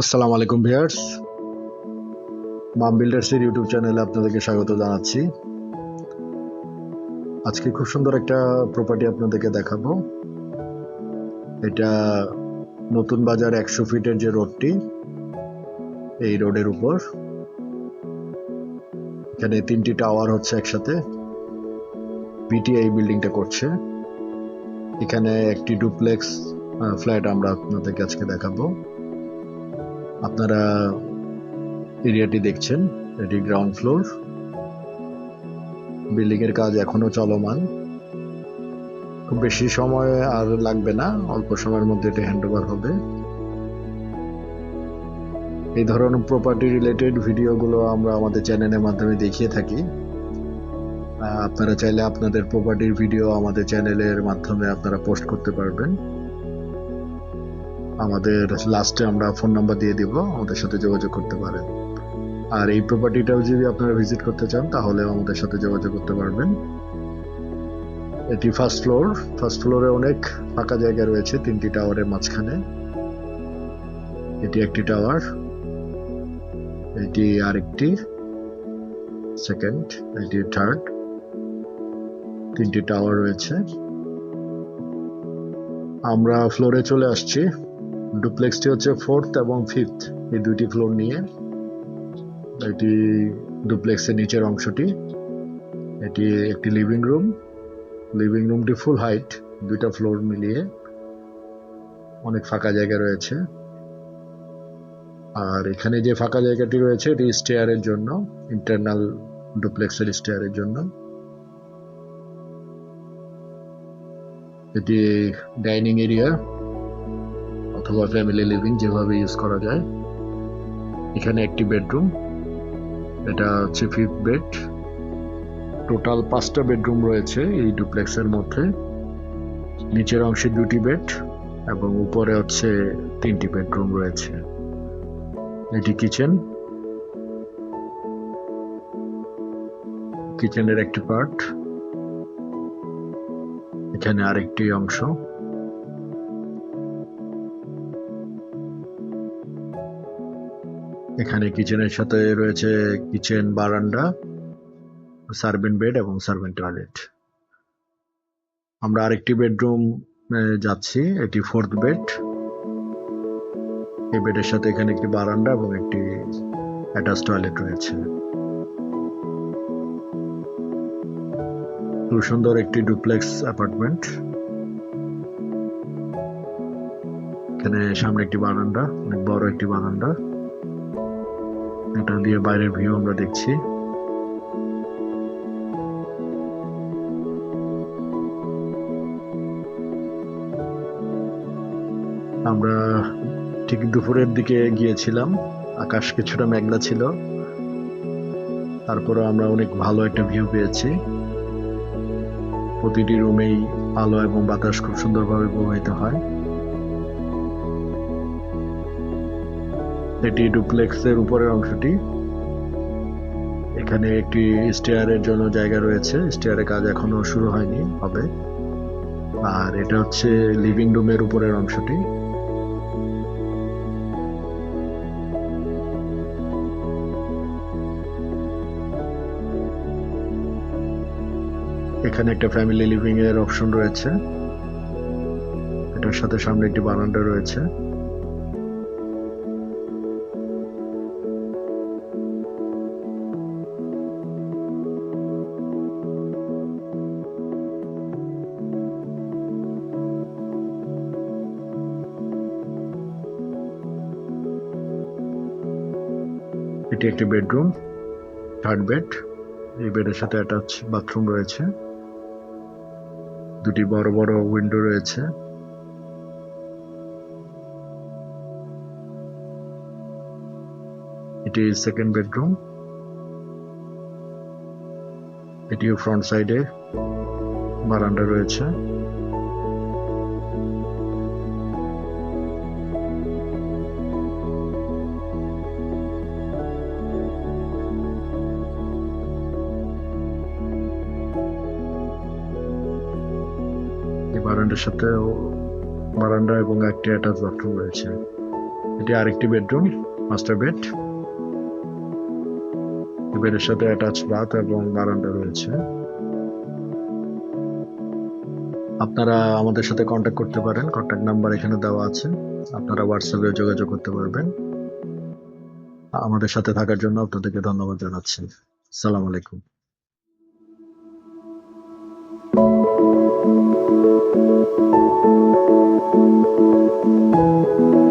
আসসালামু আলাইকুম ভিউয়ার্স। মাম বিল্ডার্সের ইউটিউব চ্যানেলে আপনাদেরকে স্বাগত জানাচ্ছি। আজকে খুব সুন্দর একটা প্রপার্টি আপনাদেরকে দেখাবো। এটা নতুন বাজার একশো ফিটের যে রোডটি, এই রোডের উপর। এখানে তিনটি টাওয়ার হচ্ছে একসাথে। বিটি এই বিল্ডিংটা করছে। এখানে একটি ডুপ্লেক্স ফ্ল্যাট আমরা আপনাদেরকে আজকে দেখাবো। আপনারা এরিয়াটি দেখছেন, এটি গ্রাউন্ড ফ্লোর বিল্ডিং এর কাজ এখনও চলমান। খুব বেশি সময় আর লাগবে না, অল্প সময়ের মধ্যে এটি হ্যান্ড ওভার হবে। এই ধরনের প্রপার্টি রিলেটেড ভিডিওগুলো আমরা আমাদের চ্যানেলের মাধ্যমে দেখিয়ে থাকি। আপনারা চাইলে আপনাদের প্রপার্টির ভিডিও আমাদের চ্যানেলের মাধ্যমে আপনারা পোস্ট করতে পারবেন। আমাদের লাস্টে আমরা ফোন নাম্বার দিয়ে দিব, আমাদের সাথে যোগাযোগ করতে পারেন। আর এই প্রপার্টিটাও যদি আপনারা ভিজিট করতে চান তাহলে আমাদের সাথে যোগাযোগ করতে পারবেন। এটি ফার্স্ট ফ্লোর ফার্স্ট ফ্লোরে অনেক ফাঁকা জায়গা রয়েছে, তিনটি টাওয়ারের মাঝখানে। এটি একটি টাওয়ার, এটি আরেকটি সেকেন্ড এটি থার্ড তিনটি টাওয়ার রয়েছে। আমরা ফ্লোরে চলে আসছি। ডুপ্লেক্সটি হচ্ছে ফোর্থ এবং ফিফথ এই দুইটি ফ্লোর নিয়ে। এটি ডুপ্লেক্সের নিচের অংশটি। এটি একটি লিভিং রুম লিভিং রুমটি ফুল হাইট দুইটা ফ্লোর মিলিয়ে অনেক ফাঁকা জায়গা রয়েছে। আর এখানে যে ফাঁকা জায়গাটি রয়েছে, এটি স্টেয়ারের জন্য ইন্টারনাল ডুপ্লেক্সের স্টেয়ারের জন্য। এটি ডাইনিং এরিয়া অথবা ফ্যামিলি লিভিং যেভাবে ইউজ করা যায়। এখানে একটি বেডরুম এটা হচ্ছে ফিফথ বেড টোটাল পাঁচটা বেডরুম রয়েছে এই ডুপ্লেক্সের মধ্যে। নিচের অংশে দুটি বেড এবং উপরে হচ্ছে তিনটি বেডরুম রয়েছে। এটি কিচেন কিচেনের একটি পার্ট এখানে আরেকটি অংশ। এখানে কিচেনের সাথে রয়েছে কিচেন বারান্দা সার্ভেন্ট বেড এবং সার্ভেন্ট টয়লেট আমরা আরেকটি বেডরুম যাচ্ছি, এটি ফোর্থ বেড এই বেডের সাথে এখানে একটি বারান্দা এবং একটি অ্যাটাচ টয়লেট রয়েছে। খুব সুন্দর একটি ডুপ্লেক্স অ্যাপার্টমেন্ট এখানে সামনে একটি বারান্দা, অনেক বড় একটি বারান্দা। এটা দিয়ে বাইরের ভিউ আমরা দেখছি। আমরা ঠিক দুপুরের দিকে গিয়েছিলাম। আকাশ কিছুটা মেঘলা ছিল। তারপরে আমরা অনেক ভালো একটা ভিউ পেয়েছি। প্রতিটি রুমেই আলো এবং বাতাস খুব সুন্দরভাবে প্রবাহিত হয়। এটি ডুপ্লেক্সের উপরের অংশটি। এখানে একটি স্টেয়ারের জন্য জায়গা রয়েছে। স্টেয়ারের কাজ এখনও শুরু হয়নি, হবে। আর এটা হচ্ছে লিভিং রুমের উপরের অংশটি। এখানে একটা ফ্যামিলি লিভিং এর অপশন রয়েছে। এটার সাথে সামনে একটি বারান্দা রয়েছে। এটি একটি বেডরুম, থার্ড বেড। এই বেডের সাথে অ্যাটাচ বাথরুম রয়েছে। দুটি বড় বড় উইন্ডো রয়েছে। এটি সেকেন্ড বেডরুম। এটিও ফ্রন্ট সাইডে বারান্দা রয়েছে। বারান্দার সাথে বারান্দা এবং একটি অ্যাটাচ বাথরুম রয়েছে। এটি আরেকটি বেডরুম মাস্টার বেড বেডের সাথে অ্যাটাচ বাথ এবং বারান্দা রয়েছে। আপনারা আমাদের সাথে কন্ট্যাক্ট করতে পারেন। কন্ট্যাক্ট নাম্বার এখানে দেওয়া আছে। আপনারা হোয়াটসঅ্যাপে যোগাযোগ করতে পারবেন। আমাদের সাথে থাকার জন্য আপনাদেরকে ধন্যবাদ জানাচ্ছি। সালাম আলাইকুম। thank you